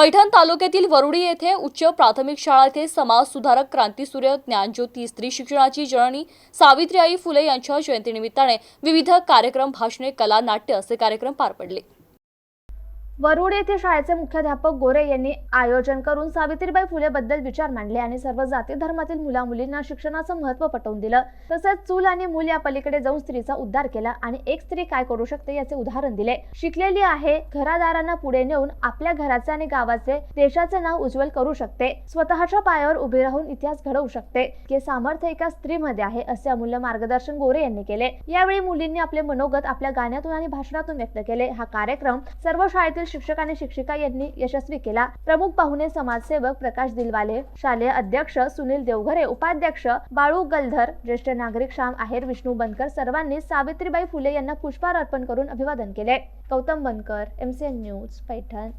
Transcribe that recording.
पैठण तालुक्यातील वरुडी येथे उच्च प्राथमिक शाळा येथे समाज सुधारक क्रांतीसूर्य ज्ञानज्योती स्त्री शिक्षणाची जननी सावित्रीबाई फुले यांच्या जयंतीनिमित्ताने विविध कार्यक्रम भाषणे कला नाट्य असे कार्यक्रम पार पडले. वरुड येथे शाळेचे मुख्याध्यापक गोरे यांनी आयोजन करून सावित्रीबाई फुले बद्दल विचार मांडले आणि सर्व जाती धर्मातील मुला मुलींना शिक्षणाचं महत्त्व पटवून दिलं. तसंच चूल आणि मूल या पलीकडे जाऊन स्त्रीचा उद्धार केला आणि एक स्त्री काय करू शकते याचे उदाहरण दिले. शिकलेली आहे घरादारांना पुढे नेऊन आपल्या घराचे आणि गावाचे देशाचे नाव उज्ज्वल करू शकते. स्वतःच्या पायावर उभे राहून इतिहास घडवू शकते. हे सामर्थ्य एका स्त्रीमध्ये आहे असे अमूल्य मार्गदर्शन गोरे यांनी केले. यावेळी मुलींनी आपले मनोगत आपल्या गाण्यातून आणि भाषणातून व्यक्त केले. हा कार्यक्रम सर्व शाळेतील शिक्षक आणि शिक्षिका यांनी यशस्वी केला. प्रमुख पाहुणे समाजसेवक प्रकाश दिलवाले शालेय अध्यक्ष सुनील देवघरे उपाध्यक्ष बाळू गलधर ज्येष्ठ नागरिक श्याम आहेर विष्णू बनकर सर्वांनी सावित्रीबाई फुले यांना पुष्पहार अर्पण करून अभिवादन केले. Gautam Bankar MCN news Paithan.